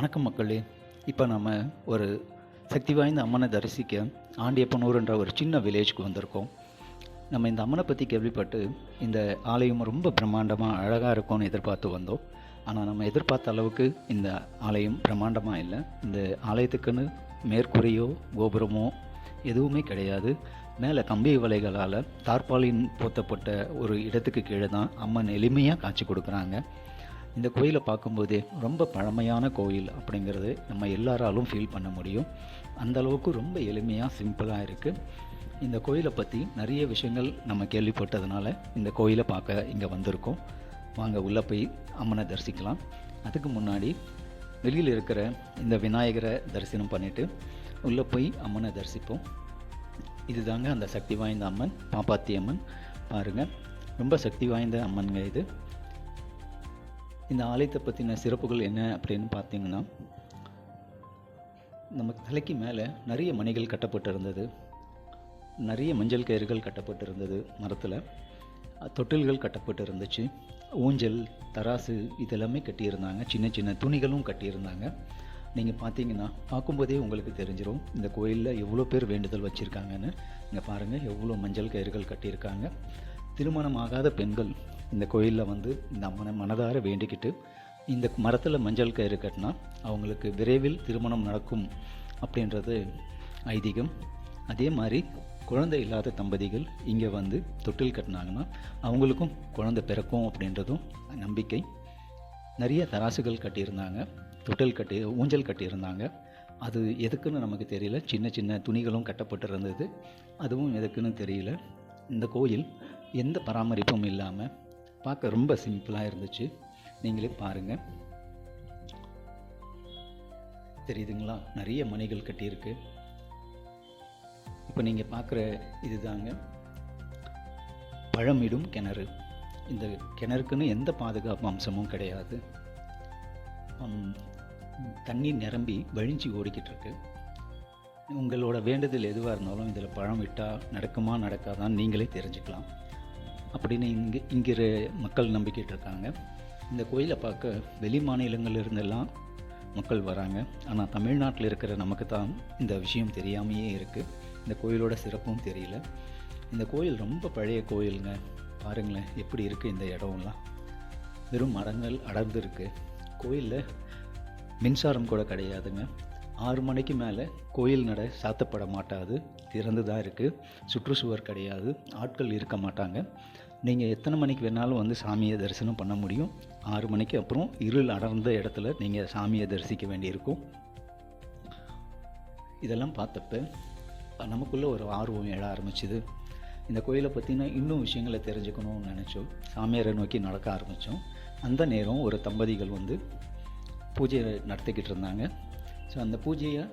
வணக்கம் மக்களே. இப்போ நம்ம ஒரு சக்தி வாய்ந்த அம்மனை தரிசிக்க ஆண்டியப்பனூர்ன்ற ஒரு சின்ன வில்லேஜ்க்கு வந்திருக்கோம். நம்ம இந்த அம்மனை பற்றி கேள்விப்பட்டு இந்த ஆலயம் ரொம்ப பிரம்மாண்டமாக அழகாக இருக்கும்னு எதிர்பார்த்து வந்தோம். ஆனால் நம்ம எதிர்பார்த்த அளவுக்கு இந்த ஆலயம் பிரம்மாண்டமாக இல்லை. இந்த ஆலயத்துக்குன்னு மேற்கூரையோ கோபுரமோ எதுவுமே கிடையாது. மேலே கம்பி வலைகளால் தார்பாலின் போத்தப்பட்ட ஒரு இடத்துக்கு கீழே தான் அம்மன் எளிமையாக காட்சி கொடுக்குறாங்க. இந்த கோயிலை பார்க்கும்போதே ரொம்ப பழமையான கோயில் அப்படிங்கிறது நம்ம எல்லாராலும் ஃபீல் பண்ண முடியும். அந்த அளவுக்கு ரொம்ப எளிமையாக சிம்பிளாக இருக்குது இந்த கோயிலை பற்றி நிறைய விஷயங்கள் நம்ம கேள்விப்பட்டதுனால இந்த கோயிலை பார்க்க இங்கே வந்திருக்கோம். வாங்க உள்ளே போய் அம்மனை தரிசிக்கலாம். அதுக்கு முன்னாடி வெளியில் இருக்கிற இந்த விநாயகரை தரிசனம் பண்ணிவிட்டு உள்ளே போய் அம்மனை தரிசிப்போம். இதுதாங்க அந்த சக்தி வாய்ந்த அம்மன் பாப்பாத்தி அம்மன். பாருங்கள் ரொம்ப சக்தி வாய்ந்த அம்மன்ங்க இது. இந்த ஆலயத்தை பற்றின சிறப்புகள் என்ன அப்படின்னு பார்த்தீங்கன்னா நம்ம தலைக்கு மேலே நிறைய மணிகள் கட்டப்பட்டிருந்தது. நிறைய மஞ்சள் கயிறுகள் கட்டப்பட்டிருந்தது மரத்தில். தொட்டில்கள் கட்டப்பட்டு இருந்துச்சு ஊஞ்சல் தராசு இதெல்லாமே கட்டியிருந்தாங்க. சின்ன சின்ன துணிகளும் கட்டியிருந்தாங்க. நீங்கள் பார்த்தீங்கன்னா பார்க்கும்போதே உங்களுக்கு தெரிஞ்சிடும் இந்த கோயிலில் எவ்வளோ பேர் வேண்டுதல் வச்சுருக்காங்கன்னு. இங்கே பாருங்கள் எவ்வளோ மஞ்சள் கயிறுகள் கட்டியிருக்காங்க. திருமணம் ஆகாத பெண்கள் இந்த கோயிலில் வந்து இந்த அம்மனை மனதார வேண்டிக்கிட்டு இந்த மரத்தில் மஞ்சள் கயிறு கட்டினா அவங்களுக்கு விரைவில் திருமணம் நடக்கும் அப்படின்றது ஐதீகம். அதே மாதிரி குழந்தை இல்லாத தம்பதிகள் இங்கே வந்து தொட்டில் கட்டினாங்கன்னா அவங்களுக்கும் குழந்தை பிறக்கும் அப்படின்றதும் நம்பிக்கை. நிறைய தராசுகள் கட்டியிருந்தாங்க தொட்டில் கட்டி ஊஞ்சல் கட்டியிருந்தாங்க. அது எதுக்குன்னு நமக்கு தெரியல. சின்ன சின்ன துணிகளும் கட்டப்பட்டு இருந்தது அதுவும் எதுக்குன்னு தெரியல. இந்த கோயில் எந்த பராமரிப்பும் இல்லாமல் பார்க்க ரொம்ப சிம்பிளாக இருந்துச்சு. நீங்களே பாருங்கள் தெரியுதுங்களா நிறைய மணிகள் கட்டியிருக்கு. இப்போ நீங்கள் பார்க்குற இதுதாங்க. பழமிடும் கிணறு. இந்த கிணறுக்குன்னு எந்த பாதுகாப்பு அம்சமும் கிடையாது. தண்ணி நிரம்பி வழிஞ்சு ஓடிக்கிட்டு இருக்கு உங்களோட வேண்டுதல் எதுவாக இருந்தாலும் இதில் பழம் விட்டால் நடக்குமா நடக்காதான்னு நீங்களே தெரிஞ்சுக்கலாம். அப்படின்னு இங்கே இங்கிற மக்கள் நம்பிக்கிட்டு இருக்காங்க. இந்த கோயிலை பார்க்க வெளி மாநிலங்கள்ல இருந்தெல்லாம் மக்கள் வராங்க. ஆனால் தமிழ்நாட்டில் இருக்கிற நமக்கு தான் இந்த விஷயம் தெரியாமையே இருக்குது இந்த கோயிலோட சிறப்பும் தெரியல. இந்த கோயில் ரொம்ப பழைய கோயிலுங்க. பாருங்களேன் எப்படி இருக்குது இந்த இடம்லாம். வெறும் மரங்கள் அடர்ந்துருக்கு. கோயிலில் மின்சாரம் கூட கிடையாதுங்க. ஆறு மணிக்கு மேலே கோயில் நடை சாத்தப்பட மாட்டாது திறந்து தான் இருக்குது சுற்றுச்சுவர் கிடையாது ஆட்கள் இருக்க மாட்டாங்க. நீங்கள் எத்தனை மணிக்கு வேணாலும் வந்து சாமியை தரிசனம் பண்ண முடியும். ஆறு மணிக்கு அப்புறம் இருள் அடர்ந்த இடத்துல நீங்கள் சாமியை தரிசிக்க வேண்டியிருக்கும். இதெல்லாம் பார்த்தப்ப நமக்குள்ளே ஒரு ஆர்வம் எழ ஆரம்பிச்சுது. இந்த கோயிலை பற்றின இன்னும் விஷயங்களை தெரிஞ்சுக்கணும்னு நினச்சோம். சாமியாரை நோக்கி நடக்க ஆரம்பித்தோம் அந்த நேரம் ஒரு தம்பதிகள் வந்து பூஜை நடத்திக்கிட்டு இருந்தாங்க. ஸோ அந்த பூஜையை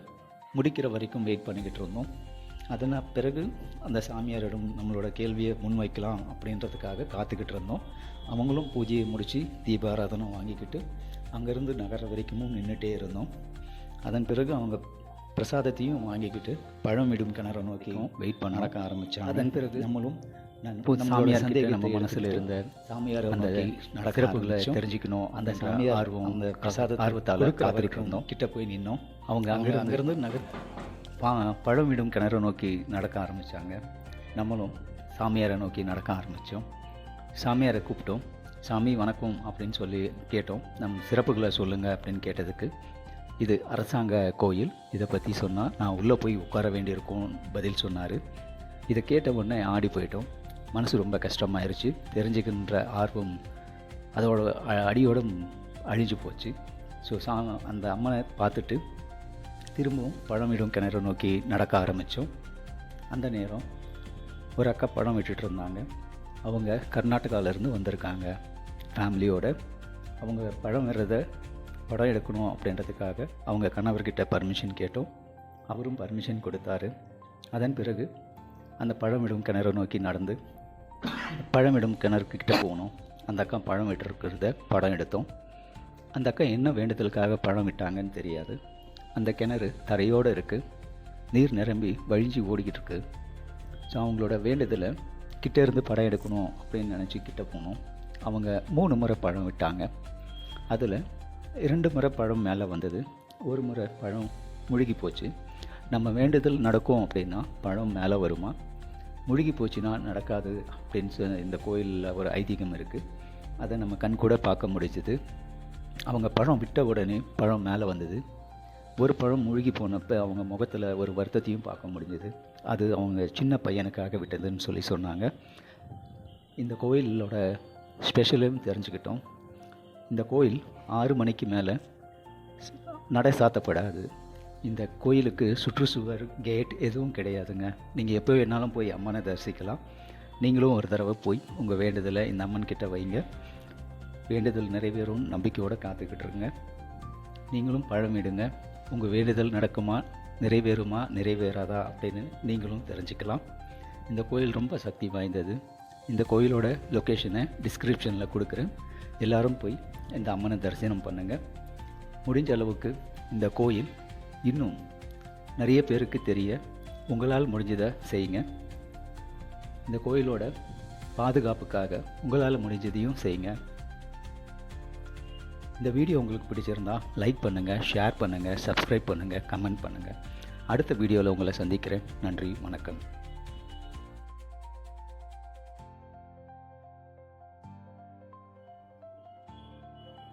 முடிக்கிற வரைக்கும் வெயிட் பண்ணிக்கிட்டு இருந்தோம். அதனால் பிறகு அந்த சாமியாரிடம் நம்மளோட கேள்வியை முன்வைக்கலாம் அப்படின்றதுக்காக காத்துக்கிட்டு இருந்தோம். அவங்களும் பூஜையை முடித்து தீபாராதனை வாங்கிக்கிட்டு அங்கேருந்து நகர வரைக்கும் நின்றுட்டே இருந்தோம். அதன் பிறகு அவங்க பிரசாதத்தையும் வாங்கிக்கிட்டு பழமிடும் கிணற நோக்கியும் வெயிட் பண்ண நடக்க ஆரம்பித்தோம் அதன் பிறகு நம்மளும் சாமியார் கிட்ட நம்ம மனசுல இருந்த சாமியார் அந்த சிறப்புகளை தெரிஞ்சுக்கணும் அந்த சாமியார் ஆர்வம் அந்த பிரசாத ஆர்வத்தால் காத்திருக்க இருந்தோம் கிட்ட போய் நின்னோம். அவங்க அங்கே அங்கேருந்து நகர் பா பழமிடும் கிணறு நோக்கி நடக்க ஆரம்பித்தாங்க நம்மளும் சாமியாரை நோக்கி நடக்க ஆரம்பித்தோம் சாமியாரை கூப்பிட்டோம். சாமி வணக்கம் அப்படின்னு சொல்லி கேட்டோம். நம் சிறப்புகளை சொல்லுங்கள் அப்படின்னு கேட்டதுக்கு இது அரசாங்க கோயில். இதை பற்றி சொன்னால் நான் உள்ளே போய் உட்கார வேண்டியிருக்கும் பதில் சொன்னார். இதை கேட்ட உடனே ஆடி போயிட்டோம். மனசு ரொம்ப கஷ்டமாயிருச்சு. தெரிஞ்சுக்கின்ற ஆர்வம் அதோட அ- அழிஞ்சு போச்சு. ஸோ சா அந்த அம்மனை பார்த்துட்டு திரும்பவும் பழமிடும் கிணறு நோக்கி நடக்க ஆரம்பித்தோம் அந்த நேரம் ஒரு அக்கா பழம் விட்டுட்டு இருந்தாங்க. அவங்க கர்நாடகாவிலேருந்து வந்திருக்காங்க ஃபேமிலியோட. அவங்க பழம் விடுறத படம் எடுக்கணும் அப்படின்றதுக்காக அவங்க கணவர்கிட்ட பர்மிஷன் கேட்டோம். அவரும் பர்மிஷன் கொடுத்தாரு. அதன் பிறகு அந்த பழமிடும் கிணறு நோக்கி நடந்து பழமிடும் கிணறுக்கிட்ட போனோம் அந்த அக்கா பழம் விட்டுருக்கிறத படம் எடுத்தோம். அந்த அக்கா என்ன வேண்டுதலுக்காக பழம் விட்டாங்கன்னு தெரியாது. அந்த கிணறு தரையோடு இருக்குது நீர் நிரம்பி வழிஞ்சு ஓடிக்கிட்டு இருக்கு ஸோ அவங்களோட வேண்டுதலை கிட்டே இருந்து படம் எடுக்கணும் அப்படின்னு நினச்சி கிட்டே போனோம். அவங்க மூணு முறை பழம் விட்டாங்க அதில் இரண்டு முறை பழம் மேலே வந்தது. ஒரு முறை பழம் முழுகி போச்சு. நம்ம வேண்டுதல் நடக்கும் அப்படின்னா பழம் மேலே வருமா? முழுகி போச்சுன்னா நடக்காது அப்படின்னு இந்த கோயிலில் ஒரு ஐதீகம் இருக்குது அதை நம்ம கண் கூட பார்க்க முடிஞ்சுது. அவங்க பழம் விட்ட உடனே பழம் மேலே வந்தது. ஒரு பழம் முழுகி போனப்போ அவங்க முகத்தில் ஒரு வருத்தத்தையும் பார்க்க முடிஞ்சது. அது அவங்க சின்ன பையனுக்காக விட்டதுன்னு சொல்லி சொன்னாங்க. இந்த கோயிலோட ஸ்பெஷலும் தெரிஞ்சுக்கிட்டோம். இந்த கோயில் ஆறு மணிக்கு மேலே நடை சாத்தப்படாது. இந்த கோயிலுக்கு சுற்றுச்சுவர் கேட் எதுவும் கிடையாதுங்க. நீங்கள் எப்போ வேணாலும் போய் அம்மனை தரிசிக்கலாம். நீங்களும் ஒரு தடவை போய் உங்கள் வேண்டுதலை இந்த அம்மன் கிட்ட வைங்க. வேண்டுதல் நிறைவேறும். நம்பிக்கையோடு காத்துக்கிட்டு இருங்க. நீங்களும் பழமிடுங்க உங்கள் வேண்டுதல் நடக்குமா நிறைவேறுமா நிறைவேறாதா அப்படின்னு நீங்களும் தெரிஞ்சுக்கலாம். இந்த கோயில் ரொம்ப சக்தி வாய்ந்தது. இந்த கோயிலோட லொக்கேஷனை டிஸ்கிரிப்ஷனில் கொடுக்குறேன். எல்லோரும் போய் இந்த அம்மனை தரிசனம் பண்ணுங்கள் முடிஞ்ச அளவுக்கு இந்த கோயில் இன்னும் நிறைய பேருக்கு தெரிய உங்களால் முடிஞ்சதை செய்யுங்க. இந்த கோயிலோட பாதுகாப்புக்காக உங்களால் முடிஞ்சதையும் செய்யுங்க. இந்த வீடியோ உங்களுக்கு பிடிச்சிருந்தா லைக் பண்ணுங்கள் ஷேர் பண்ணுங்கள் சப்ஸ்கிரைப் பண்ணுங்கள் கமெண்ட் பண்ணுங்கள் அடுத்த வீடியோவில் உங்களை சந்திக்கிறேன். நன்றி வணக்கம்.